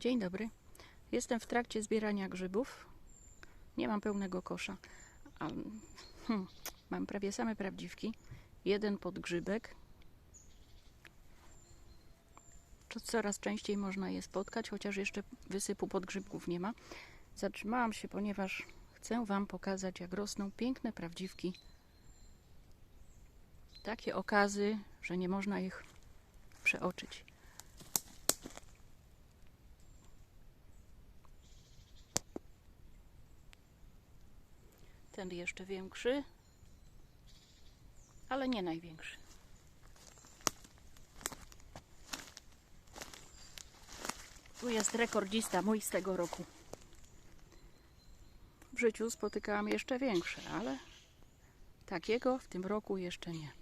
Dzień dobry. Jestem w trakcie zbierania grzybów. Nie mam pełnego kosza. A, hmm, mam prawie same prawdziwki. Jeden podgrzybek. To coraz częściej można je spotkać, chociaż jeszcze wysypu podgrzybków nie ma. Zatrzymałam się, ponieważ chcę Wam pokazać, jak rosną piękne prawdziwki. Takie okazy, że nie można ich przeoczyć. Ten jeszcze większy, ale nie największy. Tu jest rekordzista mój z tego roku. W życiu spotykałam jeszcze większe, ale takiego w tym roku jeszcze nie.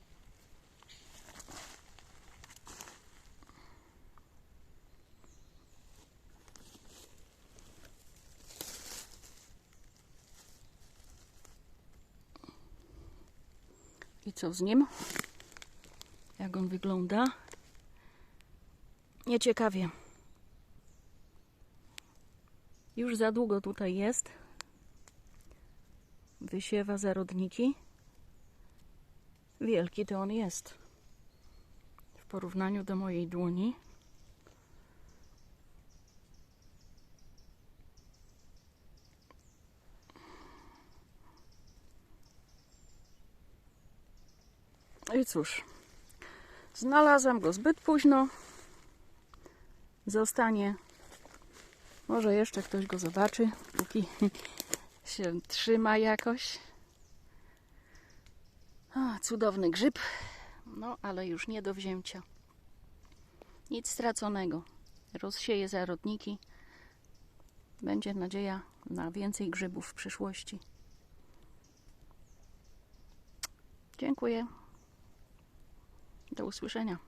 I co z nim? Jak on wygląda? Nieciekawie. Już za długo tutaj jest. Wysiewa zarodniki. Wielki to on jest. W porównaniu do mojej dłoni. I cóż, znalazłam go zbyt późno. Zostanie. Może jeszcze ktoś go zobaczy, póki się trzyma jakoś. A, cudowny grzyb. No, ale już nie do wzięcia. Nic straconego. Rozsieję zarodniki. Będzie nadzieja na więcej grzybów w przyszłości. Dziękuję. Do usłyszenia.